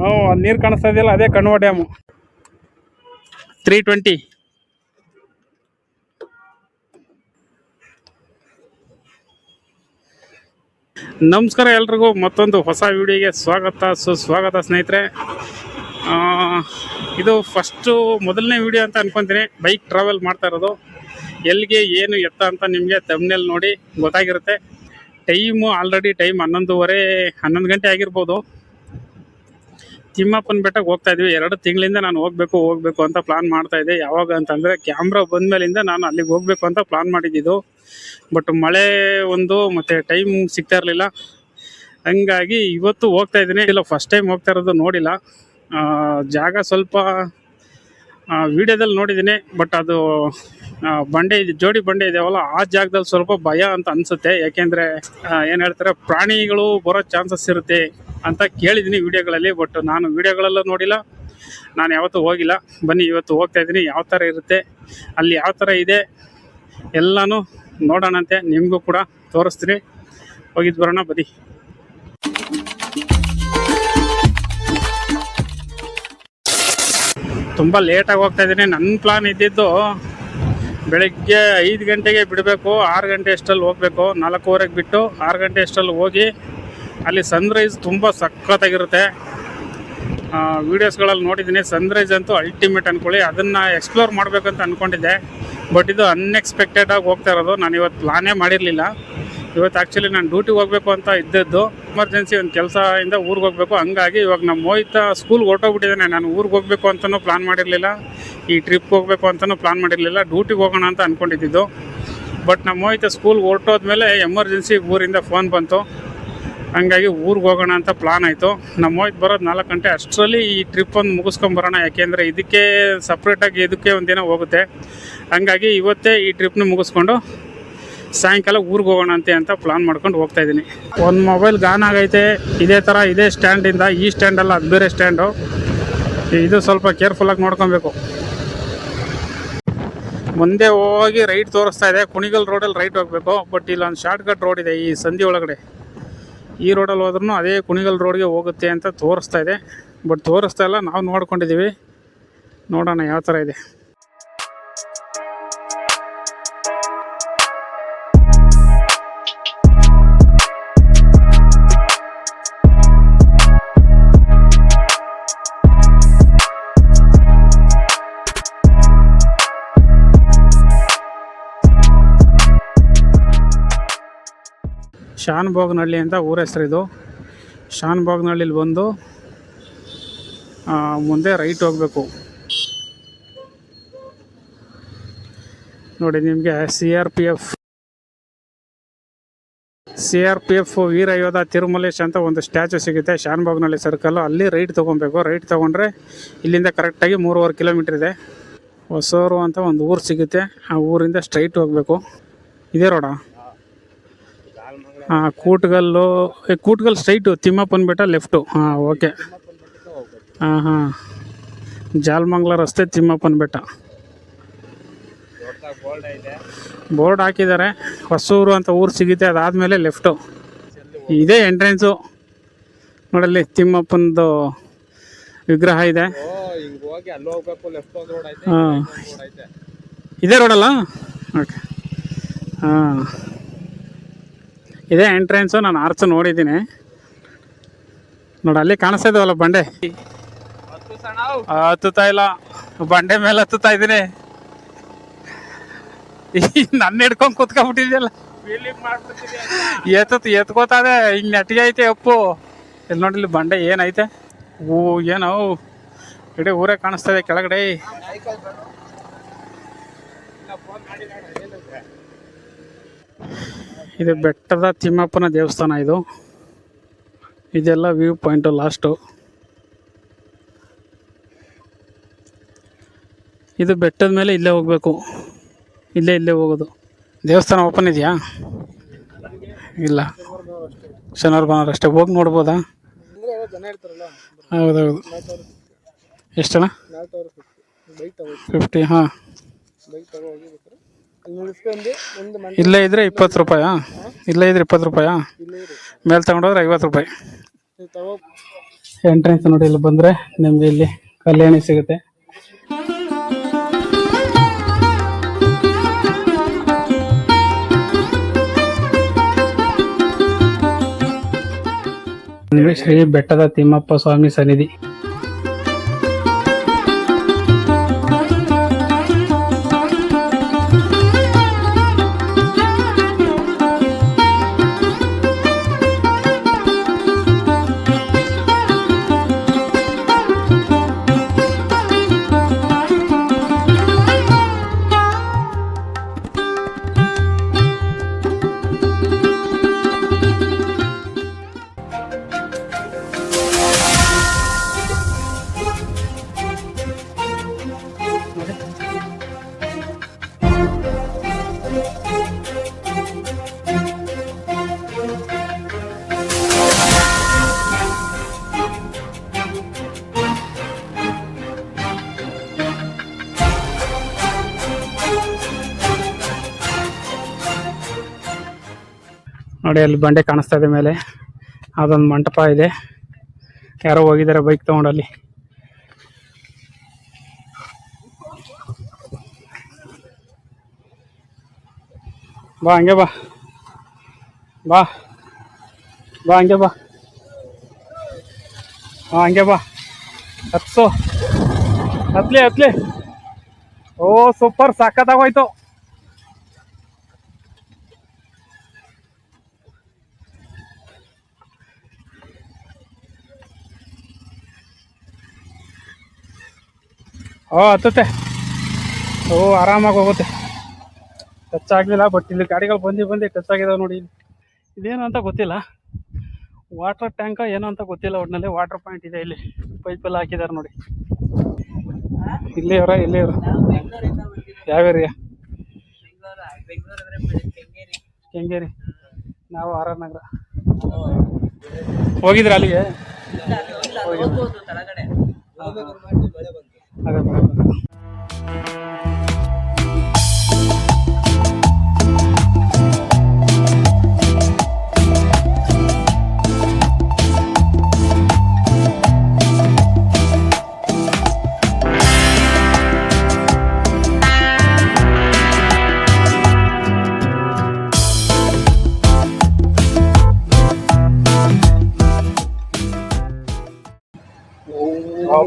ಹ್ಞೂ ನೀರು ಕಾಣಿಸ್ತಾ ಇದೆಯಲ್ಲ, ಅದೇ ಕಣ್ವ ಡ್ಯಾಮು ತ್ರೀ ಟ್ವೆಂಟಿ ನಮಸ್ಕಾರ ಎಲ್ರಿಗೂ, ಮತ್ತೊಂದು ಹೊಸ ವಿಡಿಯೋಗೆ ಸ್ವಾಗತ, ಸುಸ್ವಾಗತ ಸ್ನೇಹಿತರೆ. ಇದು ಫಸ್ಟು ಮೊದಲನೇ ವಿಡಿಯೋ ಅಂತ ಅನ್ಕೊಂತೀನಿ. ಬೈಕ್ ಟ್ರಾವೆಲ್ ಮಾಡ್ತಾ ಇರೋದು. ಎಲ್ಲಿಗೆ, ಏನು ಎತ್ತ ಅಂತ ನಿಮಗೆ ತಮ್ಮನೇಲಿ ನೋಡಿ ಗೊತ್ತಾಗಿರುತ್ತೆ. ಟೈಮು ಆಲ್ರೆಡಿ ಟೈಮ್ ಹನ್ನೊಂದುವರೆ, ಹನ್ನೊಂದು ಗಂಟೆ ಆಗಿರ್ಬೋದು. ತಿಮ್ಮಪ್ಪನ ಬೆಟ್ಟಕ್ಕೆ ಹೋಗ್ತಾ ಇದ್ವಿ. ಎರಡು ತಿಂಗಳಿಂದ ನಾನು ಹೋಗ್ಬೇಕು ಹೋಗ್ಬೇಕು ಅಂತ ಪ್ಲಾನ್ ಮಾಡ್ತಾ ಇದ್ದೆ. ಯಾವಾಗ ಅಂತಂದರೆ ಕ್ಯಾಮ್ರಾ ಬಂದ್ಮೇಲಿಂದ ನಾನು ಅಲ್ಲಿಗೆ ಹೋಗ್ಬೇಕು ಅಂತ ಪ್ಲಾನ್ ಮಾಡಿದ್ದಿದ್ದು ಬಟ್ ಮಳೆ ಒಂದು ಮತ್ತು ಟೈಮ್ ಸಿಗ್ತಾ ಇರಲಿಲ್ಲ. ಹಂಗಾಗಿ ಇವತ್ತು ಹೋಗ್ತಾ ಇದ್ದೀನಿ. ಇಲ್ಲ ಫಸ್ಟ್ ಟೈಮ್ ಹೋಗ್ತಾ ಇರೋದು ನೋಡಿಲ್ಲ. ಜಾಗ ಸ್ವಲ್ಪ ವಿಡಿಯೋದಲ್ಲಿ ನೋಡಿದ್ದೀನಿ, ಬಟ್ ಅದು ಬಂಡೆ ಇದೆ, ಜೋಡಿ ಬಂಡೆ ಇದೆಯಲ್ಲ, ಆ ಜಾಗದಲ್ಲಿ ಸ್ವಲ್ಪ ಭಯ ಅಂತ ಅನ್ಸುತ್ತೆ. ಯಾಕೆಂದ್ರೆ ಏನು ಹೇಳ್ತಾರೆ, ಪ್ರಾಣಿಗಳು ಬರೋ ಚಾನ್ಸಸ್ ಇರುತ್ತೆ ಅಂತ ಕೇಳಿದ್ದೀನಿ ವಿಡಿಯೋಗಳಲ್ಲಿ, ಬಟ್ ನಾನು ವಿಡಿಯೋಗಳೆಲ್ಲ ನೋಡಿಲ್ಲ. ನಾನು ಯಾವತ್ತೂ ಹೋಗಿಲ್ಲ. ಬನ್ನಿ, ಇವತ್ತು ಹೋಗ್ತಾ ಇದ್ದೀನಿ. ಯಾವ ಥರ ಇರುತ್ತೆ, ಅಲ್ಲಿ ಯಾವ ಥರ ಇದೆ, ಎಲ್ಲನೂ ನೋಡೋಣಂತೆ. ನಿಮಗೂ ಕೂಡ ತೋರಿಸ್ತೀನಿ. ಹೋಗಿದ್ದು ಬರೋಣ, ಬನ್ನಿ. ತುಂಬ ಲೇಟಾಗಿ ಹೋಗ್ತಾ ಇದ್ದೀನಿ ನನ್ನ ಪ್ಲಾನ್ ಇದ್ದಿದ್ದು ಬೆಳಗ್ಗೆ ಐದು ಗಂಟೆಗೆ ಬಿಡಬೇಕು, ಆರು ಗಂಟೆ ಅಷ್ಟಲ್ಲಿ ಹೋಗಬೇಕು, ನಾಲ್ಕೂವರೆಗೆ ಬಿಟ್ಟು ಆರು ಗಂಟೆ ಅಷ್ಟಲ್ಲಿ ಹೋಗಿ ಅಲ್ಲಿ ಸನ್ರೈಸ್ ತುಂಬ ಸಖತ್ತಾಗಿರುತ್ತೆ. ವೀಡಿಯೋಸ್ಗಳಲ್ಲಿ ನೋಡಿದ್ದೀನಿ ಸನ್ರೈಸ್ ಅಂತೂ ಅಲ್ಟಿಮೇಟ್ ಅಂದ್ಕೊಳ್ಳಿ ಅದನ್ನು ಎಕ್ಸ್ಪ್ಲೋರ್ ಮಾಡಬೇಕಂತ ಅಂದ್ಕೊಂಡಿದ್ದೆ ಬಟ್ ಇದು ಅನ್ಎಕ್ಸ್ಪೆಕ್ಟೆಡಾಗಿ ಹೋಗ್ತಾ ಇರೋದು. ನಾನು ಇವತ್ತು ಪ್ಲಾನೇ ಮಾಡಿರಲಿಲ್ಲ. ಇವತ್ತು ಆ್ಯಕ್ಚುಲಿ ನಾನು ಡ್ಯೂಟಿಗೆ ಹೋಗಬೇಕು ಅಂತ ಇದ್ದದ್ದು. ಎಮರ್ಜೆನ್ಸಿ ಒಂದು ಕೆಲಸ ಇಂದ ಊರಿಗೆ ಹೋಗಬೇಕು. ಹಂಗಾಗಿ ಇವಾಗ ನಮ್ಮ ಮೋಹಿತ ಸ್ಕೂಲ್ಗೆ ಹೊರಟೋಗ್ಬಿಟ್ಟಿದ್ದಾನೆ. ನಾನು ಊರಿಗೆ ಹೋಗಬೇಕು ಅಂತಲೂ ಪ್ಲಾನ್ ಮಾಡಿರಲಿಲ್ಲ. ಈ ಟ್ರಿಪ್ಗೆ ಹೋಗಬೇಕು ಅಂತಲೂ ಪ್ಲಾನ್ ಮಾಡಿರಲಿಲ್ಲ. ಡ್ಯೂಟಿಗೆ ಹೋಗೋಣ ಅಂತ ಅಂದ್ಕೊಂಡಿದ್ದು ಬಟ್ ನಮ್ಮ ಮೋಹಿತ ಸ್ಕೂಲ್ಗೆ ಹೊರಟೋದ್ಮೇಲೆ ಎಮರ್ಜೆನ್ಸಿ ಊರಿಂದ ಫೋನ್ ಬಂತು. ಹಂಗಾಗಿ ಊರಿಗೆ ಹೋಗೋಣ ಅಂತ ಪ್ಲಾನ್ ಆಯಿತು. ನಮ್ಮ ಮೋಹಿತ್ ಬರೋದು ನಾಲ್ಕು ಗಂಟೆ. ಅಷ್ಟರಲ್ಲಿ ಈ ಟ್ರಿಪ್ ಒಂದು ಮುಗಿಸ್ಕೊಂಬರೋಣ ಯಾಕೆಂದರೆ ಇದಕ್ಕೆ ಸಪ್ರೇಟಾಗಿ ಇದಕ್ಕೆ ಒಂದಿನ ಹೋಗುತ್ತೆ. ಹಂಗಾಗಿ ಇವತ್ತೇ ಈ ಟ್ರಿಪ್ನ ಮುಗಿಸ್ಕೊಂಡು ಸಾಯಂಕಾಲ ಊರಿಗೆ ಹೋಗೋಣ ಅಂತೆ ಅಂತ ಪ್ಲಾನ್ ಮಾಡ್ಕೊಂಡು ಹೋಗ್ತಾ ಇದ್ದೀನಿ ಒಂದು ಮೊಬೈಲ್ ಗಾನ್ ಆಗೈತೆ, ಇದೇ ಥರ ಇದೇ ಸ್ಟ್ಯಾಂಡಿಂದ ಈ ಸ್ಟ್ಯಾಂಡಲ್ಲ ಅದು ಬೇರೆ ಸ್ಟ್ಯಾಂಡು ಇದು ಸ್ವಲ್ಪ ಕೇರ್ಫುಲ್ಲಾಗಿ ನೋಡ್ಕೊಬೇಕು. ಮುಂದೆ ಹೋಗಿ ರೈಟ್ ತೋರಿಸ್ತಾ ಇದೆ. ಕುಣಿಗಲ್ ರೋಡಲ್ಲಿ ರೈಟ್ ಹೋಗಬೇಕು. ಬಟ್ ಇಲ್ಲೊಂದು ಶಾರ್ಟ್ ಕಟ್ ರೋಡ್ ಇದೆ ಈ ಸಂಧಿ ಒಳಗಡೆ. ಈ ರೋಡಲ್ಲಿ ಹೋದ್ರೂ ಅದೇ ಕುಣಿಗಲ್ ರೋಡ್ಗೆ ಹೋಗುತ್ತೆ ಅಂತ ತೋರಿಸ್ತಾ ಇದೆ. ಬಟ್ ತೋರಿಸ್ತಾ ಇಲ್ಲ, ನಾವು ನೋಡ್ಕೊಂಡಿದ್ದೀವಿ ನೋಡೋಣ ಯಾವ ಥರ ಇದೆ. ಶಾನ್ಭೋಗ್ನಹಳ್ಳಿ ಅಂತ ಊರ ಹೆಸರು ಇದು. ಶಾನ್ಭೋಗ್ನಹಳ್ಳಿಲಿ ಬಂದು ಮುಂದೆ ರೈಟ್ ಹೋಗಬೇಕು. ನೋಡಿ ನಿಮಗೆ C R P F, C R P F ವೀರ ಯೋಧ ತಿರುಮಲೇಶ್ ಅಂತ ಒಂದು ಸ್ಟ್ಯಾಚು ಸಿಗುತ್ತೆ ಶಾನ್ಭೋಗ್ನಹಳ್ಳಿ ಸರ್ಕಲ್ಲು ಅಲ್ಲಿ ರೈಟ್ ತೊಗೊಬೇಕು. ರೈಟ್ ತೊಗೊಂಡ್ರೆ ಇಲ್ಲಿಂದ ಕರೆಕ್ಟಾಗಿ ಮೂರುವರೆ ಕಿಲೋಮೀಟ್ರ್ ಇದೆ. ಹೊಸೂರು ಅಂತ ಒಂದು ಊರು ಸಿಗುತ್ತೆ. ಆ ಊರಿಂದ ಸ್ಟ್ರೈಟ್ ಹೋಗಬೇಕು. ಇದೇ ರೋಡಾ? ಕೂಟ್ಗಲ್ಲು ಏ, ಕೂಟ್ಗಲ್ ಸ್ಟ್ರೈಟು ತಿಮ್ಮಪ್ಪನ ಬೆಟ್ಟ ಲೆಫ್ಟು ಹಾಂ ಓಕೆ ಹಾಂ ಹಾಂ. ಜಾಲ್ಮಂಗ್ಲ ರಸ್ತೆ ತಿಮ್ಮಪ್ಪನ ಬೆಟ್ಟ ಬೋರ್ಡ್ ಹಾಕಿದ್ದಾರೆ ಹೊಸೂರು ಅಂತ ಊರು ಸಿಗುತ್ತೆ ಅದಾದಮೇಲೆ ಲೆಫ್ಟು ಇದೇ ಎಂಟ್ರೆನ್ಸು ನೋಡಲ್ಲಿ ತಿಮ್ಮಪ್ಪನದು ವಿಗ್ರಹ ಇದೆ. ಹಿಂಗ್ ಹೋಗಿ ಅಲ್ಲಿ ಹೋಗ್ಬೇಕು ಲೆಫ್ಟ್ ಒಂದು ರೋಡ್ ಐತೆ ಹಾಂ. ರೋಡ್ ಐತೆ. ಇದೇ ರೋಡಲ್ಲ ಓಕೆ ಹಾಂ. ಇದೇ ಎಂಟ್ರೆನ್ಸು ನಾನು ಆರ್ಚ್ ನೋಡಿದ್ದೀನಿ. ನೋಡಿ, ಅಲ್ಲಿ ಕಾಣಿಸ್ತಾ ಬಂಡೆ? ಹತ್ತುತ್ತಾ ಇಲ್ಲ. ಬಂಡೆ ಮೇಲೆ ಹತ್ತುತ್ತಾ ಇದ್ದೀನಿ. ನನ್ನ ಹಿಡ್ಕೊಂಡು ಕುತ್ಕೊಂಡ್ಬಿಟ್ಟಿದ್ಯಲ್ಲ? ಎತ್ತ ಎತ್ಕೋತಾದೆ ಹಿಂಗೆ ನೆಟ್ಟಿಗೆ ಐತೆ, ಅಪ್ಪು. ಇಲ್ಲಿ ನೋಡಿ, ಇಲ್ಲಿ ಬಂಡೆ ಏನೈತೆ? ಓ ಏನೋ. ಇಡೀ ಊರೇ ಕಾಣಿಸ್ತಾ ಇದೆ ಕೆಳಗಡೆ. ಇದು ಬೆಟ್ಟದ ತಿಮ್ಮಪ್ಪನ ದೇವಸ್ಥಾನ ಇದು. ಇದೆಲ್ಲ ವ್ಯೂ ಪಾಯಿಂಟು ಲಾಸ್ಟು. ಇದು ಬೆಟ್ಟದ ಮೇಲೆ ಇಲ್ಲೇ ಹೋಗಬೇಕು. ಇಲ್ಲೇ ಇಲ್ಲೇ ಹೋಗೋದು. ದೇವಸ್ಥಾನ ಓಪನ್ ಇದೆಯಾ? ಇಲ್ಲ. ಶನಿವಾರ ಭಾನುವಾರ ಅಷ್ಟೇ. ಹೋಗಿ ನೋಡ್ಬೋದಾ? ಜನ ಹೌದೌದು. ಬೈಕ್ ತಗೋ ಫಿಫ್ಟಿ. ಹಾಂ. ಇಲ್ಲೇ ಇದ್ರೆ ಇಪ್ಪತ್ತು ರೂಪಾಯ? ಇಲ್ಲೇ ಇದ್ರೆ ಇಪ್ಪತ್ತು ರೂಪಾಯ? ಮೇಲೆ ತಗೊಂಡೋದ್ರೆ ಐವತ್ತು ರೂಪಾಯಿ. ಎಂಟ್ರೆನ್ಸ್ ನೋಡಿ ಇಲ್ಲಿ ಬಂದರೆ ನಿಮಗೆ ಇಲ್ಲಿ ಕಲ್ಯಾಣಿ ಸಿಗುತ್ತೆ. ಶ್ರೀ ಬೆಟ್ಟದ ತಿಮ್ಮಪ್ಪ ಸ್ವಾಮಿ ಸನ್ನಿಧಿ. ನೋಡಿ ಅಲ್ಲಿ ಬಂಡೆ ಕಾಣಿಸ್ತಾ ಇದೆ ಮೇಲೆ. ಅದೊಂದು ಮಂಟಪ ಇದೆ. ಯಾರೋ ಹೋಗಿದ್ದಾರೆ ಬೈಕ್ ತಗೊಂಡಲ್ಲಿ. ಬಾ, ಹಂಗೆ ಬಾ. ಬಾ. ಬಾ, ಹಂಗೆ ಬಾ. ಹಾ, ಹಂಗೆ ಬಾ. ಹತ್ಸು. ಹತ್ಲಿ ಹತ್ಲಿ. ಓ, ಸೂಪರ್ ಸಖತ್ತಾಗೋಯ್ತು ಓ ಹತ್ತುತ್ತೆ. ಓ ಆರಾಮಾಗಿ ಹೋಗುತ್ತೆ. ಟಚ್ ಆಗಲಿಲ್ಲ ಬಟ್ ಇಲ್ಲಿ ಗಾಡಿಗಳು ಬಂದು ಬಂದು ಟಚ್ ಆಗಿದಾವೆ ನೋಡಿ ಇಲ್ಲಿ. ಇದೇನು ಅಂತ ಗೊತ್ತಿಲ್ಲ. ವಾಟರ್ ಟ್ಯಾಂಕ ಏನು ಅಂತ ಗೊತ್ತಿಲ್ಲ ಒಟ್ಟಿನಲ್ಲಿ ವಾಟರ್ ಪಾಯಿಂಟ್ ಇದೆ ಇಲ್ಲಿ. ಪೈಪ್ ಎಲ್ಲ ಹಾಕಿದ್ದಾರೆ ನೋಡಿ. ಇಲ್ಲಿಯವರ ಇಲ್ಲಿಯವರ ಯಾವ ಏರಿಯಾ ಕೆಂಗೇರಿ. ನಾವು ಆರ್ ಆರ್ ನಗರ ಹೋಗಿದ್ರ ಅಲ್ಲಿಗೆ Hagamos.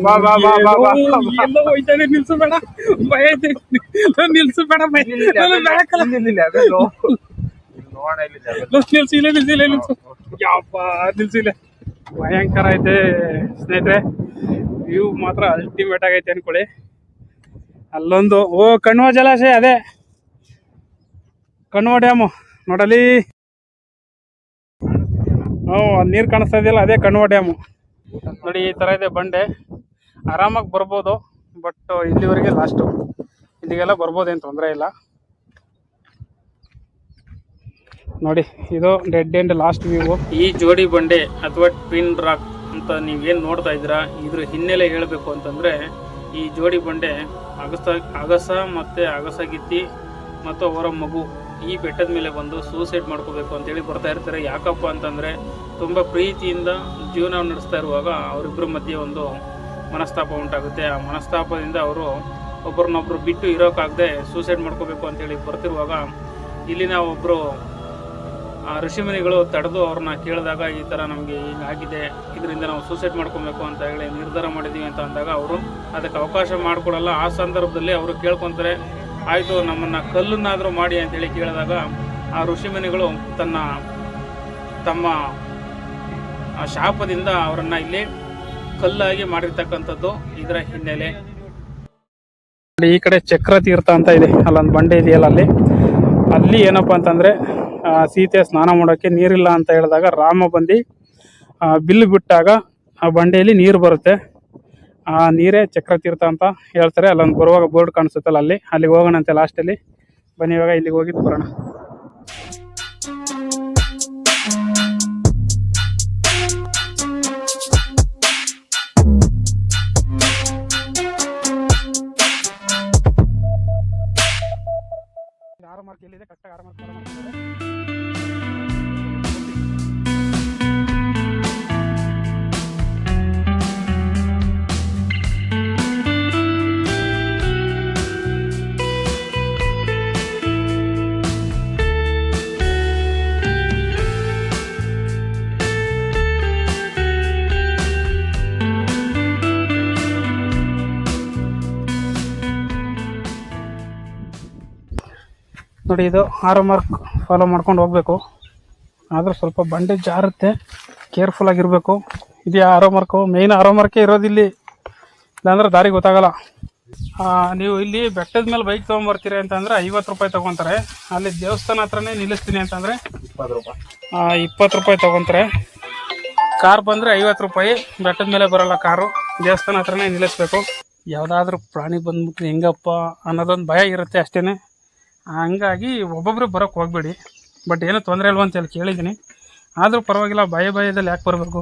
ಅದೇ ಬರೋದು. ಎಲ್ಲೋ ಹೋಯ್ತಾನೆ ನಿಲ್ಸು ಬೇಡ. ಭಯ ಐತೆ ನಿಲ್ಸು ಬೇಡ ಭಯ. ಬೇಕಲ್ಲ. ನಿಲ್ಸು ಇಲ್ಲೇ ನಿಲ್ಸಿಲ್ಲ ಇಲ್ಲೇ ನಿಲ್ಸು. ಯಪ್ಪ ನಿಲ್ಸು ಭಯಂಕರ ಐತೆ ಸ್ನೇಹಿತರೆ. ವ್ಯೂ ಮಾತ್ರ ಅಲ್ಟಿಮೇಟ್ ಆಗೈತೆ ಅನ್ಕೊಳ್ಳಿ. ಅಲ್ಲೊಂದು ಓ ಕಣ್ವ ಜಲಾಶಯ ಅದೇ. ಕಣ್ವ ಡ್ಯಾಮು ನೋಡಲಿ. ಹ್ಞೂ ನೀರು ಕಾಣಿಸ್ತಾ ಇದೆಯಲ್ಲ ಅದೇ ಕಣ್ವ ಡ್ಯಾಮು ನೋಡಿ ಈ ಥರ ಇದೆ ಬಂಡೆ. ಆರಾಮಾಗಿ ಬರ್ಬೋದು ಬಟ್ ಇಲ್ಲಿವರೆಗೆ ಲಾಸ್ಟು ಇಲ್ಲಿಗೆಲ್ಲ ಬರ್ಬೋದೇನು ತೊಂದರೆ ಇಲ್ಲ. ನೋಡಿ, ಇದು ಡೆಡ್ ಎಂಡ್ ಲಾಸ್ಟ್ ವ್ಯೂ ಈ ಜೋಡಿ ಬಂಡೆ ಅಥವಾ ಟ್ವಿನ್ ರಾಕ್ ಅಂತ ನೀವೇನು ನೋಡ್ತಾ ಇದ್ದೀರಾ, ಇದ್ರ ಹಿನ್ನೆಲೆ ಹೇಳಬೇಕು ಅಂತಂದರೆ, ಈ ಜೋಡಿ ಬಂಡೆ ಅಗಸ ಅಗಸ ಮತ್ತು ಅಗಸಗಿತ್ತಿ ಮತ್ತು ಅವರ ಮಗು ಈ ಬೆಟ್ಟದ ಮೇಲೆ ಬಂದು ಸೂಸೈಡ್ ಮಾಡ್ಕೋಬೇಕು ಅಂತೇಳಿ ಬರ್ತಾ ಇರ್ತಾರೆ. ಯಾಕಪ್ಪ ಅಂತಂದರೆ, ತುಂಬ ಪ್ರೀತಿಯಿಂದ ಜೀವನ ನಡೆಸ್ತಾ ಇರುವಾಗ ಅವರಿಬ್ಬರ ಮಧ್ಯೆ ಒಂದು ಮನಸ್ತಾಪ ಉಂಟಾಗುತ್ತೆ. ಆ ಮನಸ್ತಾಪದಿಂದ ಅವರು ಒಬ್ಬರನ್ನೊಬ್ಬರು ಬಿಟ್ಟು ಇರೋಕ್ಕಾಗದೆ ಸೂಸೈಡ್ ಮಾಡ್ಕೋಬೇಕು ಅಂತೇಳಿ ಬರ್ತಿರುವಾಗ ಇಲ್ಲಿನ ಒಬ್ಬರು ಆ ಋಷಿಮುನಿಗಳು ತಡೆದು ಅವ್ರನ್ನ ಕೇಳಿದಾಗ ಈ ಥರ ನಮಗೆ ಹೀಗಾಗಿದೆ ಇದರಿಂದ ನಾವು ಸೂಸೈಡ್ ಮಾಡ್ಕೊಬೇಕು ಅಂತ ಹೇಳಿ ನಿರ್ಧಾರ ಮಾಡಿದ್ದೀವಿ ಅಂತ ಅಂದಾಗ ಅವರು ಅದಕ್ಕೆ ಅವಕಾಶ ಮಾಡಿಕೊಡಲ್ಲ. ಆ ಸಂದರ್ಭದಲ್ಲಿ ಅವರು ಕೇಳ್ಕೊತಾರೆ, ಆಯಿತು, ನಮ್ಮನ್ನು ಕಲ್ಲನ್ನಾದರೂ ಮಾಡಿ ಅಂತೇಳಿ ಕೇಳಿದಾಗ ಆ ಋಷಿಮುನಿಗಳು ತನ್ನ ತಮ್ಮ ಶಾಪದಿಂದ ಅವರನ್ನು ಇಲ್ಲಿ ಕಲ್ಲಾಗಿ ಮಾಡಿರ್ತಕ್ಕಂಥದ್ದು ಇದರ ಹಿನ್ನೆಲೆ. ಈ ಕಡೆ ಚಕ್ರ ತೀರ್ಥ ಅಂತ ಇದೆ. ಅಲ್ಲೊಂದು ಬಂಡೆ ಇದೆಯಲ್ಲ ಅಲ್ಲಿ. ಅಲ್ಲಿ ಏನಪ್ಪ ಅಂತಂದ್ರೆ ಸೀತೆ ಸ್ನಾನ ಮಾಡೋಕ್ಕೆ ನೀರಿಲ್ಲ ಅಂತ ಹೇಳಿದಾಗ ರಾಮ ಬಂದು ಬಿಲ್ಲು ಬಿಟ್ಟಾಗ ಆ ಬಂಡೆಯಲ್ಲಿ ನೀರು ಬರುತ್ತೆ. ಆ ನೀರೇ ಚಕ್ರ ತೀರ್ಥ ಅಂತ ಹೇಳ್ತಾರೆ. ಅಲ್ಲೊಂದು ಬರುವಾಗ ಬೋರ್ಡ್ ಕಾಣಿಸುತ್ತಲ್ಲ ಅಲ್ಲಿ. ಅಲ್ಲಿಗೆ ಹೋಗೋಣ ಅಂತೆ ಲಾಸ್ಟಲ್ಲಿ. ಬನ್ನಿ ಇವಾಗ ಇಲ್ಲಿಗೆ ಹೋಗಿದ್ದು ಬರೋಣ. ಮಾರ್ಕ್ ಎಲ್ಲಿದೆ? ಕರೆಕ್ಟಾಗಿ ಆರು ಮಾರ್ಕ್ ಫಾಲೋ ಮಾಡ್ತಾರೆ ನೋಡಿ ಇದು ಆರೋ ಮಾರ್ಕ್ ಫಾಲೋ ಮಾಡ್ಕೊಂಡು ಹೋಗಬೇಕು. ಆದರೂ ಸ್ವಲ್ಪ ಬಂಡೆ ಜಾರುತ್ತೆ. ಕೇರ್ಫುಲ್ ಆಗಿರಬೇಕು. ಇದು ಆರೋ ಮಾರ್ಕು ಮೇಯ್ನ್ ಆರೋ ಮಾರ್ಕೇ ಇರೋದಿಲ್ಲಿ ಇಲ್ಲಾಂದ್ರೆ ದಾರಿ ಗೊತ್ತಾಗಲ್ಲ. ನೀವು ಇಲ್ಲಿ ಬೆಟ್ಟದ ಮೇಲೆ ಬೈಕ್ ತೊಗೊಂಬರ್ತೀರಿ ಅಂತಂದರೆ ಐವತ್ತು ರೂಪಾಯಿ ತೊಗೊತಾರೆ. ಅಲ್ಲಿ ದೇವಸ್ಥಾನ ಹತ್ರನೇ ನಿಲ್ಲಿಸ್ತೀನಿ ಅಂತಂದರೆ ಇಪ್ಪತ್ತು ರೂಪಾಯಿ. ಇಪ್ಪತ್ತು ರೂಪಾಯಿ ತೊಗೊತಾರೆ. ಕಾರ್ ಬಂದರೆ ಐವತ್ತು ರೂಪಾಯಿ. ಬೆಟ್ಟದ ಮೇಲೆ ಬರೋಲ್ಲ ಕಾರು ದೇವಸ್ಥಾನ ಹತ್ರನೇ ನಿಲ್ಲಿಸ್ಬೇಕು. ಯಾವುದಾದ್ರೂ ಪ್ರಾಣಿ ಬಂದ್ಬಿಟ್ರೆ ಹೆಂಗಪ್ಪ ಅನ್ನೋದೊಂದು ಭಯ ಇರುತ್ತೆ ಅಷ್ಟೇ ಹಂಗಾಗಿ ಒಬ್ಬೊಬ್ಬರು ಬರೋಕ್ಕೆ ಹೋಗ್ಬೇಡಿ. ಬಟ್ ಏನೂ ತೊಂದರೆ ಇಲ್ವ ಅಂತ ಹೇಳಿ ಕೇಳಿದ್ದೀನಿ. ಆದರೂ ಪರವಾಗಿಲ್ಲ ಭಯ ಭಯದಲ್ಲಿ ಯಾಕೆ ಬರಬೇಕು?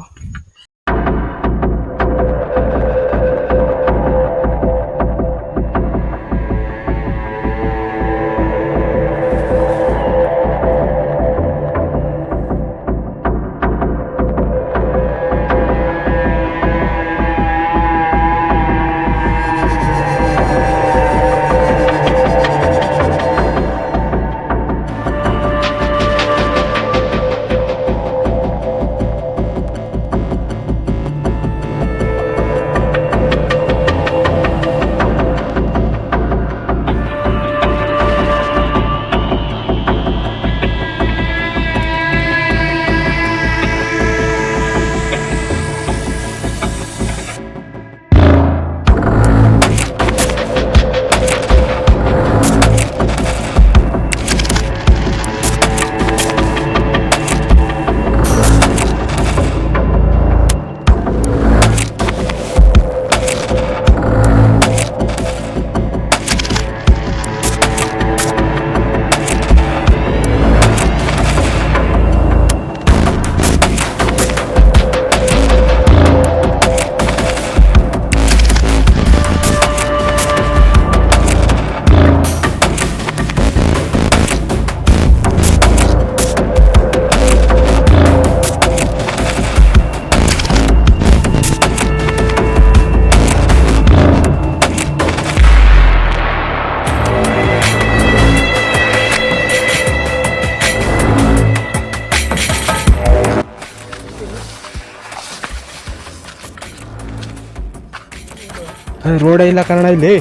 ರೋಡೇ ಇಲ್ಲ ಕನ್ನಡ ಇಲ್ಲಿ.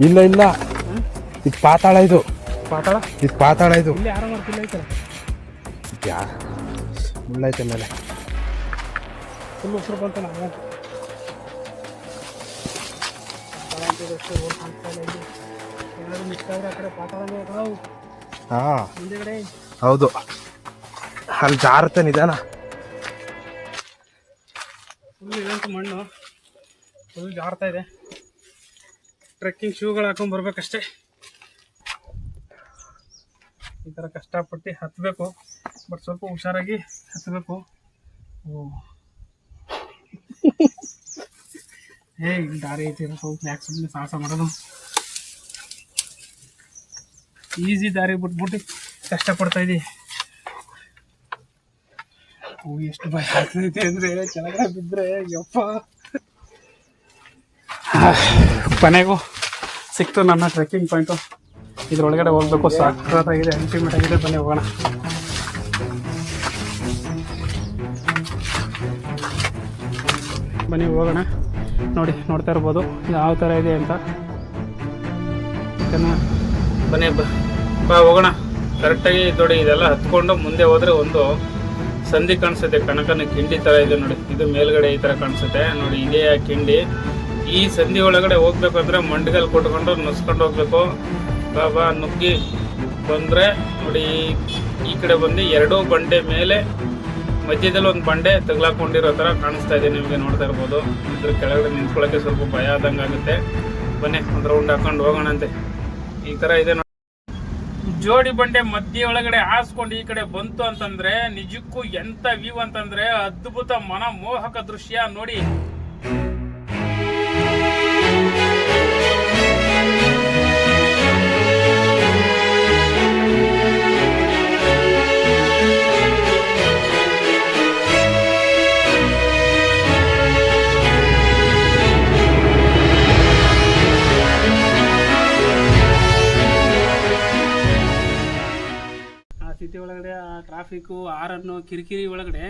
ಇಲ್ಲ ಇಲ್ಲ. ಇದು ಪಾತಾಳ ಇದು. ಪಾತಾಳ? ಇದು ಪಾತಾಳ ಇದು. ಯಾ ಮುಳ್ಳೈತೆ ಮೇಲೆ. ಹಾ. ಹೌದು. ಅಲ್ಲಿ ಜಾರುತ್ತೆ ನಿಧಾನ. ಮಣ್ಣು. ಫುಲ್ ಜಾರ್ತಾ ಇದೆ. ಟ್ರೆಕ್ಕಿಂಗ್ ಶೂಗಳು ಹಾಕೊಂಡು ಬರ್ಬೇಕಷ್ಟೇ. ಈ ಥರ ಕಷ್ಟಪಟ್ಟು ಹತ್ತಬೇಕು ಬಟ್ ಸ್ವಲ್ಪ ಹುಷಾರಾಗಿ ಹತ್ತಬೇಕು ಓ. ಏ ದಾರಿ ಐತಿ ಯಾಕೆ ಸುಮ್ಮನೆ ಸಾಹಸ ಮಾಡೋದು? ಈಸಿ ದಾರಿ ಬಿಟ್ಬಿಟ್ಟು ಕಷ್ಟಪಡ್ತಾ ಇದ್ದೀವಿ ಎಷ್ಟು ಭಯ ಆಗ್ತೈತೆ ಅಂದರೆ ಕೆಳಗಡೆ ಬಿದ್ದರೆ ಯಪ್ಪ. ಕೊನೆಗೂ ಸಿಕ್ತು ನನ್ನ ಟ್ರೆಕ್ಕಿಂಗ್ ಪಾಯಿಂಟು ಇದ್ರೊಳಗಡೆ ಹೋಗ್ಬೇಕು. ಸಾಕಾಗಿದೆ ಅಲ್ಟಿಮೇಟ್ ಆಗಿದೆ. ಬನ್ನಿ, ಹೋಗೋಣ. ಬನ್ನಿ, ಹೋಗೋಣ. ನೋಡಿ, ನೋಡ್ತಾ ಇರ್ಬೋದು. ಯಾವ ಥರ ಇದೆ ಅಂತ. ಬನ್ನಿ, ಬ ಹೋಗೋಣ. ಕರೆಕ್ಟಾಗಿ ನೋಡಿ, ಇದೆಲ್ಲ ಹತ್ಕೊಂಡು ಮುಂದೆ ಹೋದರೆ ಒಂದು ಸಂಧಿ ಕಾಣಿಸುತ್ತೆ. ಕಣಕನ ಕಿಂಡಿ ಥರ ಇದೆ ನೋಡಿ. ಇದು ಮೇಲ್ಗಡೆ ಈ ಥರ ಕಾಣಿಸುತ್ತೆ. ನೋಡಿ, ಇದೇ ಕಿಂಡಿ. ಈ ಸಂಧಿ ಒಳಗಡೆ ಹೋಗ್ಬೇಕಂದ್ರೆ ಮಂಡಿಗಲ್ ಕೊಟ್ಕೊಂಡು ನುಸ್ಕೊಂಡು ಹೋಗ್ಬೇಕು. ಬಾಬಾ ನುಗ್ಗಿ ಬಂದರೆ ನೋಡಿ, ಈ- ಕಡೆ ಬಂದು ಎರಡೂ ಬಂಡೆ ಮೇಲೆ ಮಧ್ಯದಲ್ಲಿ ಒಂದು ಬಂಡೆ ತಗ್ಲಾಕೊಂಡಿರೋ ಥರ ಕಾಣಿಸ್ತಾ ಇದೆ, ನಿಮಗೆ ನೋಡ್ತಾ ಇರ್ಬೋದು. ಇದ್ರ ಕೆಳಗಡೆ ನಿಂತ್ಕೊಳ್ಳೋಕ್ಕೆ ಸ್ವಲ್ಪ ಭಯ ಆದಂಗೆ ಆಗುತ್ತೆ. ಬನ್ನಿ, ಒಂದು ರೌಂಡ್ ಹಾಕೊಂಡು ಹೋಗೋಣಂತೆ ಈ ಥರ ಇದೆ ನೋಡಿ. ಜೋಡಿ ಬಂಡೆ ಮಧ್ಯ ಒಳಗಡೆ ಹಾಸ್ಕೊಂಡು ಈ ಕಡೆ ಬಂತು ಅಂತಂದ್ರೆ ನಿಜಕ್ಕೂ ಎಂತ ವ್ಯೂ ಅಂತಂದ್ರೆ ಅದ್ಭುತ ಮನಮೋಹಕ ದೃಶ್ಯ. ನೋಡಿ ಕಿರಿಕಿರಿ ಒಳಗಡೆ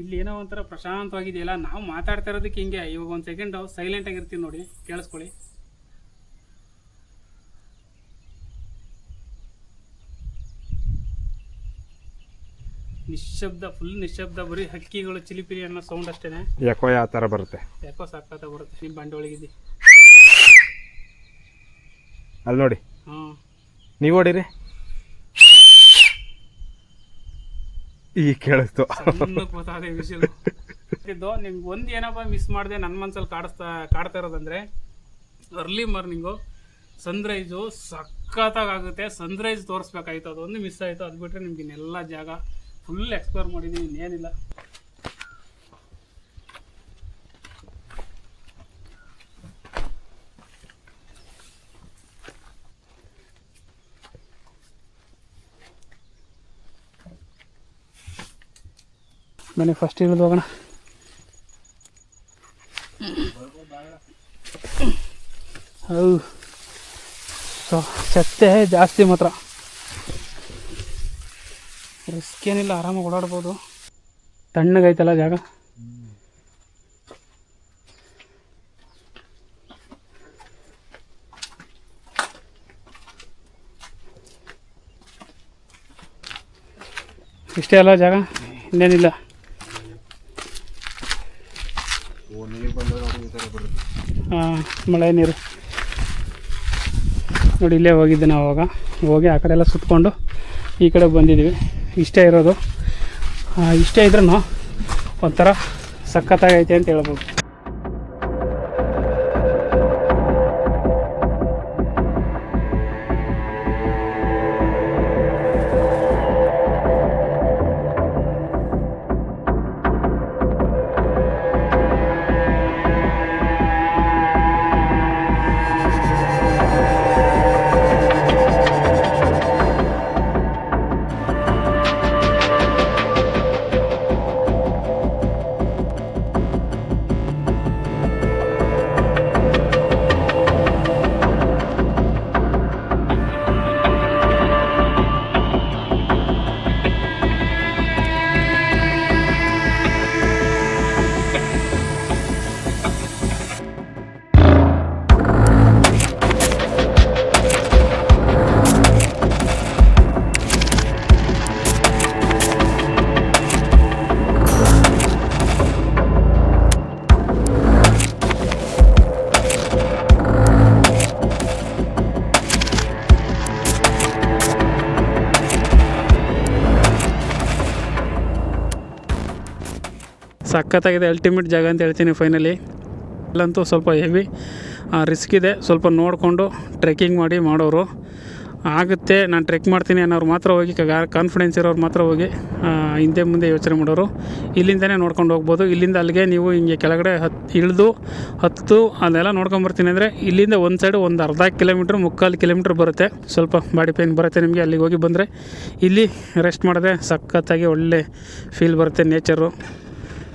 ಇಲ್ಲಿ ಏನೋ ಒಂಥರ ಪ್ರಶಾಂತವಾಗಿದೆಯಲ್ಲ ನಾವು ಮಾತಾಡ್ತಾ ಇರೋದಕ್ಕೆ ಹಿಂಗೆ. ಇವಾಗ ಒಂದು ಸೆಕೆಂಡ್ ಸೈಲೆಂಟ್ ಆಗಿರ್ತೀವಿ ನೋಡಿ ಕೇಳಿಸ್ಕೊಳ್ಳಿ. ನಿಶಬ್ದ ಫುಲ್ ನಿಶಬ್ದ ಬರೀ ಹಕ್ಕಿಗಳು ಚಿಲಿಪಿಲಿ ಅನ್ನೋ ಸೌಂಡ್ ಅಷ್ಟೇನೆ. ಯಾಕೋ ಯಾವ ಥರ ಬರುತ್ತೆ? ಯಾಕೋ ಸಾಕಾತ ಬರುತ್ತೆ ನಿಮ್ಮ ಬಂಡೆ ಒಳಗಿದ್ದಿ ಅಲ್ಲಿ ನೋಡಿ. ಹ್ಞೂ ನೀವು ನೋಡಿರಿ? ಗೊತ್ತಾದೆ ವಿಷಯ ಇದು ನಿಮ್ಗೆ ಒಂದು ಏನಪ್ಪ ಮಿಸ್ ಮಾಡಿದೆ ನನ್ನ ಮನ್ಸಲ್ಲಿ ಕಾಡಿಸ್ತಾ, ಕಾಡ್ತಾ ಇರೋದಂದ್ರೆ ಅರ್ಲಿ ಮಾರ್ನಿಂಗು ಸನ್ರೈಸು ಸಖತ್ತಾಗಿ ಆಗುತ್ತೆ ಸನ್ರೈಸ್ ತೋರಿಸ್ಬೇಕಾಯ್ತು, ಅದೊಂದು ಮಿಸ್ ಆಯಿತು. ಅದು ಬಿಟ್ಟರೆ ನಿಮ್ಗೆ ಇನ್ನೆಲ್ಲ ಜಾಗ ಫುಲ್ ಎಕ್ಸ್ಪ್ಲೋರ್ ಮಾಡಿದ್ದೀವಿ ಇನ್ನೇನಿಲ್ಲ. ಬನ್ನಿ ಫಸ್ಟ್ ಇಳಿದು ಹೋಗೋಣ. ಹೌ ಸೊ ಸತ್ತೆ ಜಾಸ್ತಿ ಮಾತ್ರ. ರಿಸ್ಕ್ ಏನಿಲ್ಲ, ಆರಾಮಾಗಿ ಓಡಾಡ್ಬೋದು. ತಣ್ಣಗೈತಲ್ಲ ಜಾಗ? ಇಷ್ಟೇ ಅಲ್ಲ ಜಾಗ? ಇನ್ನೇನಿಲ್ಲ ಹಾಂ ಮಳೆ ನೀರು. ನೋಡಿ, ಇಲ್ಲೇ ಹೋಗಿದ್ದೆ ನಾವು ಅವಾಗ. ಹೋಗಿ ಆ ಕಡೆ ಎಲ್ಲ ಸುತ್ಕೊಂಡು ಈ ಕಡೆ ಬಂದಿದ್ದೀವಿ. ಇಷ್ಟೇ ಇರೋದು. ಇಷ್ಟೇ ಇದ್ರೂ ಒಂಥರ ಸಖತ್ತಾಗೈತೆ ಅಂತ ಹೇಳ್ಬೋದು. ಸಖತ್ತಾಗಿದೆ ಅಲ್ಟಿಮೇಟ್ ಜಾಗ ಅಂತ ಹೇಳ್ತೀನಿ ಫೈನಲಿ ಅಲ್ಲಂತೂ ಸ್ವಲ್ಪ ಹೆವಿ ರಿಸ್ಕ್ ಇದೆ. ಸ್ವಲ್ಪ ನೋಡಿಕೊಂಡು ಟ್ರೆಕ್ಕಿಂಗ್ ಮಾಡಿ ಮಾಡೋರು. ಆಗುತ್ತೆ, ನಾನು ಟ್ರೆಕ್ ಮಾಡ್ತೀನಿ ಅನ್ನೋರು ಮಾತ್ರ ಹೋಗಿ ಕಾನ್ಫಿಡೆನ್ಸ್ ಇರೋರು ಮಾತ್ರ ಹೋಗಿ ಹಿಂದೆ ಮುಂದೆ ಯೋಚನೆ ಮಾಡೋರು. ಇಲ್ಲಿಂದನೇ ನೋಡ್ಕೊಂಡು ಹೋಗ್ಬೋದು. ಇಲ್ಲಿಂದ ಅಲ್ಲಿಗೆ ನೀವು ಹಿಂಗೆ ಕೆಳಗಡೆ ಹತ್ತು ಇಳಿದು ಹತ್ತು ಅದೆಲ್ಲ ನೋಡ್ಕೊಂಬರ್ತೀನಿ ಅಂದರೆ ಇಲ್ಲಿಂದ ಒಂದು ಸೈಡು ಒಂದು ಅರ್ಧ ಕಿಲೋಮೀಟ್ರ್ ಮುಕ್ಕಾಲು ಕಿಲೋಮೀಟ್ರ್ ಬರುತ್ತೆ. ಸ್ವಲ್ಪ ಬಾಡಿ ಪೇನ್ ಬರುತ್ತೆ ನಿಮಗೆ, ಅಲ್ಲಿಗೆ ಹೋಗಿ ಬಂದರೆ. ಇಲ್ಲಿ ರೆಸ್ಟ್ ಮಾಡಿದ್ರೆ ಸಖತ್ತಾಗಿ ಒಳ್ಳೆ ಫೀಲ್ ಬರುತ್ತೆ ನೇಚರು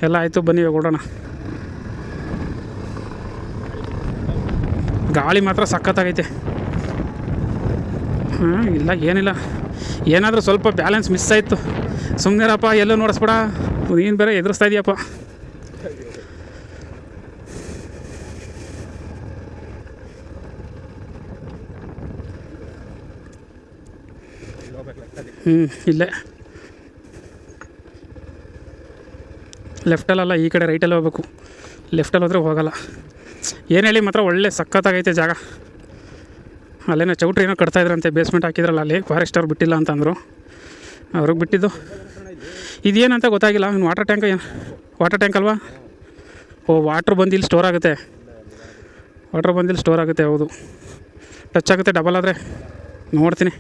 ಎಲ್ಲ ಆಯಿತು, ಬನ್ನಿ, ಹೋಗೋಣ. ಗಾಳಿ ಮಾತ್ರ ಸಖತ್ತಾಗೈತೆ. ಹಾಂ, ಇಲ್ಲ, ಏನಿಲ್ಲ. ಏನಾದರೂ ಸ್ವಲ್ಪ ಬ್ಯಾಲೆನ್ಸ್ ಮಿಸ್ ಆಯಿತು. ಸುಮ್ಮನೆರಪ್ಪ ಎಲ್ಲೂ ನೋಡಿಸ್ಬೇಡ. ನೀನು ಬೇರೆ ಎದುರಿಸ್ತಾ ಇದೆಯಪ್ಪ. ಹ್ಞೂ ಇಲ್ಲೇ. ಲೆಫ್ಟಲ್ಲಲ್ಲ ಈ ಕಡೆ ರೈಟಲ್ಲಿ ಹೋಗ್ಬೇಕು. ಲೆಫ್ಟಲ್ಲಿ ಹೋದರೆ ಹೋಗಲ್ಲ. ಏನು ಹೇಳಿ ಮಾತ್ರ ಒಳ್ಳೆ ಸಖತ್ತಾಗೈತೆ ಜಾಗ. ಅಲ್ಲೇನೋ ಚೌಟ್ರಿ ಏನೋ ಕಟ್ತಾಯಿದ್ರಂತೆ ಬೇಸ್ಮೆಂಟ್ ಹಾಕಿದ್ರಲ್ಲ, ಅಲ್ಲಿ ಫಾರೆಸ್ಟ್ ಅವ್ರು ಬಿಟ್ಟಿಲ್ಲ ಅಂತಂದರು. ಅವ್ರಿಗೆ ಬಿಟ್ಟಿದ್ದು. ಇದೇನಂತ ಗೊತ್ತಾಗಿಲ್ಲ ವಾಟರ್ ಟ್ಯಾಂಕ್ ಏನು ವಾಟರ್ ಟ್ಯಾಂಕ್ ಅಲ್ವಾ? ಓ ವಾಟ್ರ್ ಬಂದು ಇಲ್ಲಿ ಸ್ಟೋರ್ ಆಗುತ್ತೆ. ವಾಟ್ರ್ ಬಂದು ಇಲ್ಲಿ ಸ್ಟೋರ್ ಆಗುತ್ತೆ, ಹೌದು. ಟಚ್ ಆಗುತ್ತೆ ಡಬಲ್ ಆದರೆ. ನೋಡ್ತೀನಿ.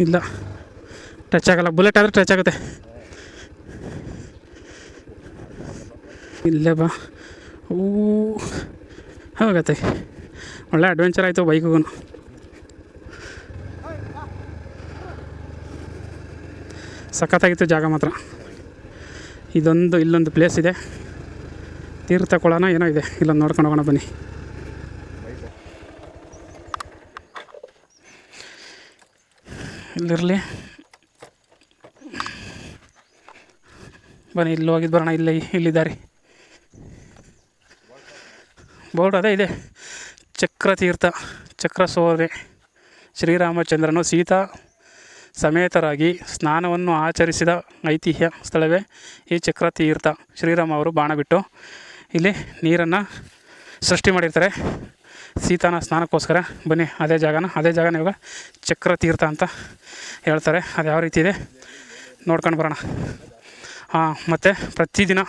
ಇಲ್ಲ. ಟಚ್ ಆಗಲ್ಲ. ಬುಲೆಟ್ ಆದರೆ ಟಚ್ ಆಗುತ್ತೆ. ಇಲ್ಲೇ ಬಾ. ಊ. ಹೋಗತ್ತೆ. ಒಳ್ಳೆ ಅಡ್ವೆಂಚರ್ ಆಯಿತು ಬೈಕಿಗೂ ಸಖತ್ತಾಗಿತ್ತು ಜಾಗ ಮಾತ್ರ. ಇದೊಂದು, ಇಲ್ಲೊಂದು ಪ್ಲೇಸ್ ಇದೆ. ತೀರ್ಥ ಕೊಳನ ಏನೋ ಇದೆ. ಇಲ್ಲೊಂದು ನೋಡ್ಕೊಂಡು ಹೋಗೋಣ ಬನ್ನಿ. ಇಲ್ಲಿರಲಿ. ಬನ್ನಿ, ಇಲ್ಲಿ ಹೋಗಿದ್ದು ಬರೋಣ, ಇಲ್ಲಿ ಇಲ್ಲಿದ್ದಾರೆ ಬೋರ್ಡ್ ಅದೇ ಇದೆ. ಚಕ್ರತೀರ್ಥ ಚಕ್ರ ಸೋದೆ ಶ್ರೀರಾಮಚಂದ್ರನು ಸೀತಾ ಸಮೇತರಾಗಿ ಸ್ನಾನವನ್ನು ಆಚರಿಸಿದ ಐತಿಹ್ಯ ಸ್ಥಳವೇ ಈ ಚಕ್ರತೀರ್ಥ. ಶ್ರೀರಾಮ ಅವರು ಬಾಣ ಬಿಟ್ಟು ಇಲ್ಲಿ ನೀರನ್ನು ಸೃಷ್ಟಿ ಮಾಡಿರ್ತಾರೆ. ಸೀತಾನ ಸ್ನಾನಕ್ಕೋಸ್ಕರ ಬನ್ನಿ, ಅದೇ ಜಾಗನ ಅದೇ ಜಾಗನ ಇವಾಗ ಚಕ್ರತೀರ್ಥ ಅಂತ ಹೇಳ್ತಾರೆ, ಅದು ಯಾವ ರೀತಿ ಇದೆ? ನೋಡ್ಕೊಂಡು ಬರೋಣ. ಹಾಂ ಮತ್ತು ಪ್ರತಿದಿನ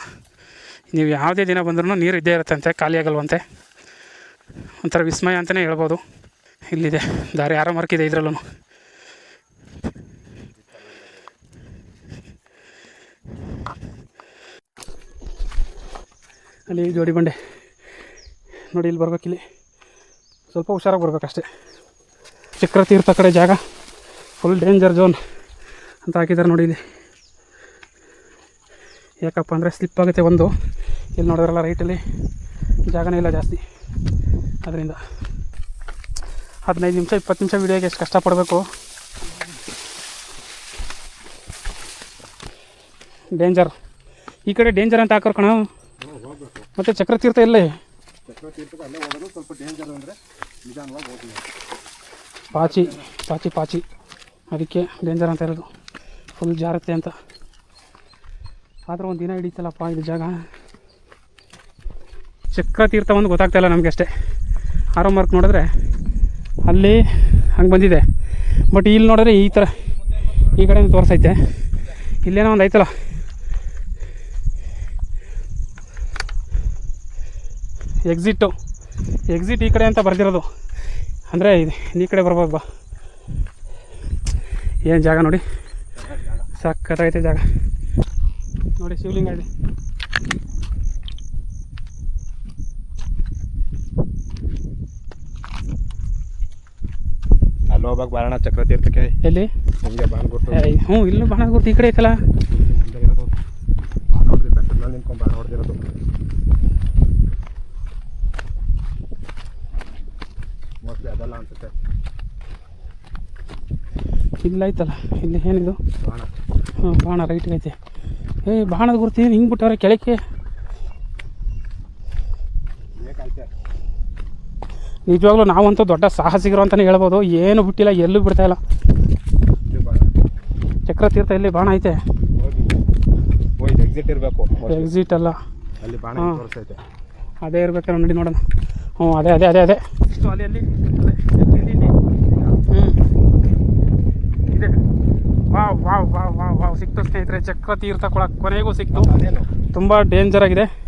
ನೀವು ಯಾವುದೇ ದಿನ ಬಂದ್ರೂ ನೀರು ಇದ್ದೇ ಇರುತ್ತಂತೆ ಖಾಲಿಯಾಗಲ್ವಂತೆ ಒಂಥರ ವಿಸ್ಮಯ ಅಂತಲೇ ಹೇಳ್ಬೋದು. ಇಲ್ಲಿದೆ, ದಾರಿ ಯಾರೋ ಮರ್ಕಿದೆ ಇದರಲ್ಲೂ ಅಲ್ಲಿ ಜೋಡಿ ಬಂಡೆ. ನೋಡಿ, ಇಲ್ಲಿ ಬರ್ಬೇಕಿಲ್ಲಿ. ಸ್ವಲ್ಪ ಹುಷಾರಾಗಿ ಬರ್ಬೇಕಷ್ಟೇ. ಚಕ್ರ ತೀರ್ಥ ಕಡೆ ಜಾಗ. ಫುಲ್ ಡೇಂಜರ್ ಝೋನ್ ಅಂತ ಹಾಕಿದ್ದಾರೆ ನೋಡಿ ಇಲ್ಲಿ. ಯಾಕಪ್ಪ ಅಂದರೆ ಸ್ಲಿಪ್ ಆಗುತ್ತೆ ಒಂದು. ಇಲ್ಲಿ ನೋಡಿದ್ರಲ್ಲ ರೈಟಲ್ಲಿ ಜಾಗನೇ ಇಲ್ಲ ಜಾಸ್ತಿ. ಅದರಿಂದ ಹದಿನೈದು ನಿಮಿಷ, ಇಪ್ಪತ್ತು ನಿಮಿಷ ವೀಡಿಯೋಗೆ ಎಷ್ಟು ಕಷ್ಟಪಡಬೇಕು. ಡೇಂಜರ್ ಈ ಕಡೆ ಡೇಂಜರ್ ಅಂತ ಹಾಕೋರ್ ಕಣ. ಮತ್ತು ಚಕ್ರತೀರ್ಥ ಎಲ್ಲೇ ಪಾಚಿ ಪಾಚಿ ಪಾಚಿ. ಅದಕ್ಕೆ ಡೇಂಜರ್ ಅಂತ ಹೇಳೋದು. ಫುಲ್ ಜಾರತ್ತೆ ಅಂತ. ಆದ್ರೆ ಒಂದು ದಿನ ಹಿಡಿತಲ್ಲಪ್ಪ ಇದು ಜಾಗ. ಚಕ್ರತೀರ್ಥ ಒಂದು ಗೊತ್ತಾಗ್ತಾ ಇಲ್ಲ ನಮಗೆ ಅಷ್ಟೇ. ಆರೋ ಮಾರ್ಕ್ ನೋಡಿದ್ರೆ ಅಲ್ಲಿ ಹಂಗೆ ಬಂದಿದೆ. ಬಟ್ ಇಲ್ಲಿ ನೋಡಿದ್ರೆ ಈ ಥರ ಈ ಕಡೆ ತೋರಿಸೈತೆ. ಇಲ್ಲೇನೋ ಒಂದು ಐತಲ್ಲ. ಎಕ್ಸಿಟ್ಟು ಎಕ್ಸಿಟ್ ಈ ಕಡೆ ಅಂತ ಬರ್ದಿರೋದು. ಅಂದರೆ ಇದು ಈ ಕಡೆ ಬರ್ಬೋದು ಬಾ. ಏನು ಜಾಗ ನೋಡಿ? ಸಾಕತ್ತಾಗೈತೆ ಜಾಗ. ನೋಡಿ ಶಿವಲಿಂಗ ಇದೆ. ಅಲ್ಲಿ ಹೋಗ್ಬೇಕು ಬಾರಣ ಚಕ್ರತೀರ್ಥಕ್ಕೆ. ಎಲ್ಲಿ? ನಿಮಗೆ ಬಾಣಗುರ್ತು ಹ್ಞೂ ಇಲ್ಲೂ ಬಾಣಗುರ್ತು ಈ ಕಡೆ ಐತಲ್ಲ. ಮುಂದೆ ಇರೋದು ಬಾಣ್ ಹೊಡ್ದು ಬೆಟ್ಟದ ಮೇಲೆ ನಿಂತ್ಕೊಂಡು ಬಾಣ ಹೊಡೆದಿರೋದು ಮೋಸ್ಟ್ಲಿ ಅದಲ್ಲ ಅನ್ಸುತ್ತೆ ಇಲ್ಲ ಐತಲ್ಲ ಇಲ್ಲಿ ಏನಿದು? ಬಾಣ. ಹಾಂ ಬಾಣ ರೈಟ್ಗೆ ಐತೆ. ಏಯ್ ಬಾಣದ ಗುರುತು ಏನು ಹಿಂಗೆ ಬಿಟ್ಟವ್ರೆ ಕೆಳಕ್ಕೆ? ನಿಜವಾಗ್ಲೂ ನಾವಂತೂ ದೊಡ್ಡ ಸಾಹಸಿಗರು ಅಂತಲೇ ಹೇಳ್ಬೋದು. ಏನು ಬಿಟ್ಟಿಲ್ಲ ಎಲ್ಲೂ ಬಿಡ್ತಾಯಿಲ್ಲ ಇಲ್ಲ. ತೀರ್ಥ ಇಲ್ಲಿ ಬಾಣ ಐತೆ. ಎಕ್ಸಿಟ್ ಇರಬೇಕು ಎಕ್ಸಿಟ್ ಅಲ್ಲ. ಅಲ್ಲಿ ಬಾಣ ಅದೇ ಇರ್ಬೇಕಾರೆ ನೋಡಿ ನೋಡೋಣ. ಹ್ಞೂ ಅದೇ ಅದೇ ಅದೇ ಅದೇ. ಅಲ್ಲಿ ಅಲ್ಲಿ ಅದೇ, ಇಲ್ಲಿ, ಇಲ್ಲಿ, ಇಲ್ಲಿ. ಹ್ಞೂ ಇದೆ wow wow wow wow wow ಸಿಕ್ತು ಸ್ನೇಹಿತರೆ. ಚಕ್ರತೀರ್ಥ ಕೊಳ ಕೊನೆಗೂ ಸಿಕ್ತು. ತುಂಬಾ ಡೇಂಜರ್ ಆಗಿದೆ.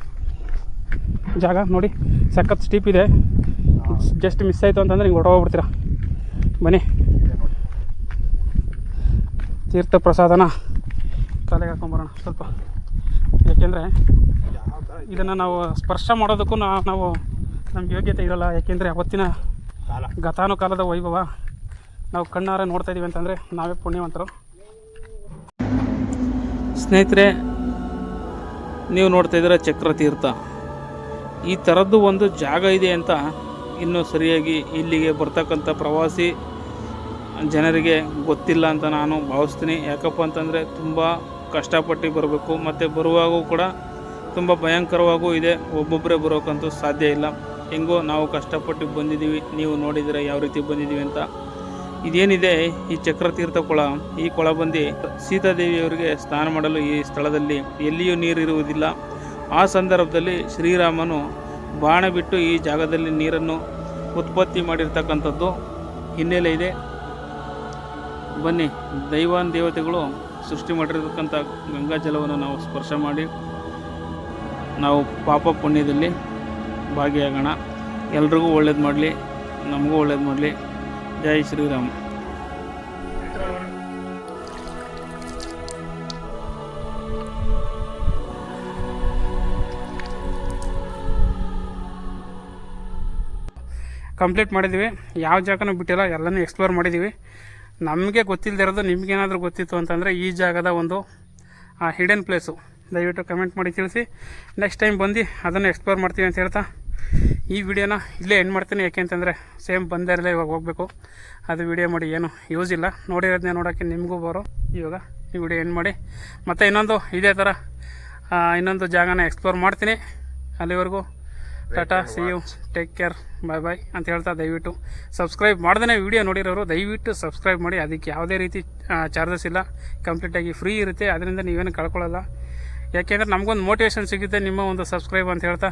ಜಾಗ ನೋಡಿ ಸಖತ್ ಸ್ಟೀಪ್ ಇದೆ. ಜಸ್ಟ್ ಮಿಸ್ ಆಯಿತು ಅಂತಂದ್ರೆ ಹಿಂಗೆ ಹೊರಟೋಗ್ಬಿಡ್ತೀರ ಬನ್ನಿ. ತೀರ್ಥ ಪ್ರಸಾದನ ತಲೆಗೆ ಹಾಕೊಂಬರೋಣ ಸ್ವಲ್ಪ. ಯಾಕೆಂದರೆ ಯಾವ ಇದನ್ನು ನಾವು ಸ್ಪರ್ಶ ಮಾಡೋದಕ್ಕೂ ನಾ- ನಾವು ನಮ್ಗೆ ಯೋಗ್ಯತೆ ಇರೋಲ್ಲ. ಯಾಕೆಂದರೆ ಅವತ್ತಿನ ಕಾಲ. ಗತಾನುಕಾಲದ ವೈಭವ ನಾವು ಕಣ್ಣಾರೆ ನೋಡ್ತಾ ಇದೀವಿ ಅಂತಂದರೆ ನಾವೇ ಪುಣ್ಯವಂತರು. ಸ್ನೇಹಿತರೆ, ನೀವು ನೋಡ್ತಾ ಇದ್ದೀರ ಚಕ್ರತೀರ್ಥ. ಈ ಥರದ್ದು ಒಂದು ಜಾಗ ಇದೆ ಅಂತ ಇನ್ನೂ ಸರಿಯಾಗಿ ಇಲ್ಲಿಗೆ ಬರ್ತಕ್ಕಂಥ ಪ್ರವಾಸಿ ಜನರಿಗೆ ಗೊತ್ತಿಲ್ಲ ಅಂತ ನಾನು ಭಾವಿಸ್ತೀನಿ. ಯಾಕಪ್ಪ ಅಂತಂದರೆ ತುಂಬ ಕಷ್ಟಪಟ್ಟು ಬರಬೇಕು. ಮತ್ತು ಬರುವಾಗೂ ಕೂಡ ತುಂಬ ಭಯಂಕರವಾಗೂ ಇದೆ. ಒಬ್ಬೊಬ್ಬರೇ ಬರೋಕ್ಕಂತೂ ಸಾಧ್ಯ ಇಲ್ಲ. ಹೆಂಗೋ ನಾವು ಕಷ್ಟಪಟ್ಟು ಬಂದಿದ್ದೀವಿ. ನೀವು ನೋಡಿದರೆ ಯಾವ ರೀತಿ ಬಂದಿದ್ದೀವಿ ಅಂತ ಇದೇನಿದೆ ಈ ಚಕ್ರತೀರ್ಥ ಕೊಳ? ಈ ಕೊಳ ಬಂದು ಸೀತಾದೇವಿಯವರಿಗೆ ಸ್ನಾನ ಮಾಡಲು ಈ ಸ್ಥಳದಲ್ಲಿ ಎಲ್ಲಿಯೂ ನೀರಿರುವುದಿಲ್ಲ. ಆ ಸಂದರ್ಭದಲ್ಲಿ ಶ್ರೀರಾಮನು ಬಾಣ ಬಿಟ್ಟು ಈ ಜಾಗದಲ್ಲಿ ನೀರನ್ನು ಉತ್ಪತ್ತಿ ಮಾಡಿರ್ತಕ್ಕಂಥದ್ದು ಹಿನ್ನೆಲೆ ಇದೆ. ಬನ್ನಿ, ದೈವಾನ್ ದೇವತೆಗಳು ಸೃಷ್ಟಿ ಮಾಡಿರತಕ್ಕಂಥ ಗಂಗಾ ಜಲವನ್ನು ನಾವು ಸ್ಪರ್ಶ ಮಾಡಿ, ನಾವು ಪಾಪ ಪುಣ್ಯದಲ್ಲಿ ಭಾಗಿಯಾಗೋಣ. ಎಲ್ರಿಗೂ ಒಳ್ಳೇದು ಮಾಡಲಿ, ನಮಗೂ ಒಳ್ಳೇದು ಮಾಡಲಿ. ಜೈ ಶ್ರೀರಾಮ್. ಕಂಪ್ಲೀಟ್ ಮಾಡಿದ್ದೀವಿ. ಯಾವ ಜಾಗನೂ ಬಿಟ್ಟಿಲ್ಲ, ಎಲ್ಲನೂ ಎಕ್ಸ್ಪ್ಲೋರ್ ಮಾಡಿದ್ದೀವಿ. ನಮಗೆ ಗೊತ್ತಿಲ್ಲದಿರೋದು ನಿಮಗೇನಾದರೂ ಗೊತ್ತಿತ್ತು ಅಂತಂದರೆ ಈ ಜಾಗದ ಒಂದು, ಆ ಹಿಡನ್ ಪ್ಲೇಸು ದಯವಿಟ್ಟು ಕಮೆಂಟ್ ಮಾಡಿ ತಿಳಿಸಿ. ನೆಕ್ಸ್ಟ್ ಟೈಮ್ ಬಂದು ಅದನ್ನು ಎಕ್ಸ್ಪ್ಲೋರ್ ಮಾಡ್ತೀವಿ ಅಂತ ಹೇಳ್ತಾ. ಈ ವಿಡಿಯೋನ ಇಲ್ಲೇ ಎಂಡ್ ಮಾಡ್ತೀನಿ. ಯಾಕೆ ಅಂತಂದರೆ ಸೇಮ್ ಬಂದಿರಲೇ ಇವಾಗ ಹೋಗಬೇಕು. ಅದು ವಿಡಿಯೋ ಮಾಡಿ ಏನು ಯೂಸ್ ಇಲ್ಲ. ನೋಡಿರೋದನ್ನೇ ನೋಡೋಕ್ಕೆ ನಿಮಗೂ ಬರೋ ಇವಾಗ ಈ ವಿಡಿಯೋ ಎಂಡ್ ಮಾಡಿ. ಮತ್ತು ಇನ್ನೊಂದು ಇದೇ ಥರ ಇನ್ನೊಂದು ಜಾಗನ ಎಕ್ಸ್ಪ್ಲೋರ್ ಮಾಡ್ತೀನಿ. ಅಲ್ಲಿವರೆಗೂ tata see you take care bye bye ಅಂತ ಹೇಳ್ತಾ ದಯವಿಟ್ಟು ಸಬ್ಸ್ಕ್ರೈಬ್ ಮಾಡ್ದೇ ವಿಡಿಯೋ ನೋಡಿರೋರು. ದಯವಿಟ್ಟು ಸಬ್ಸ್ಕ್ರೈಬ್ ಮಾಡಿ. ಅದಕ್ಕೆ ಯಾವುದೇ ರೀತಿ ಚಾರ್ಜಸ್ ಇಲ್ಲ. ಕಂಪ್ಲೀಟಾಗಿ ಫ್ರೀ ಇರುತ್ತೆ. ಅದರಿಂದ ನೀವೇನು ಕಳ್ಕೊಳ್ಳಲ್ಲ. ಯಾಕೆಂದರೆ ನಮಗೊಂದು ಮೋಟಿವೇಶನ್ ಸಿಗುತ್ತೆ ನಿಮ್ಮ ಒಂದು ಸಬ್ಸ್ಕ್ರೈಬ್ ಅಂತ ಹೇಳ್ತಾ.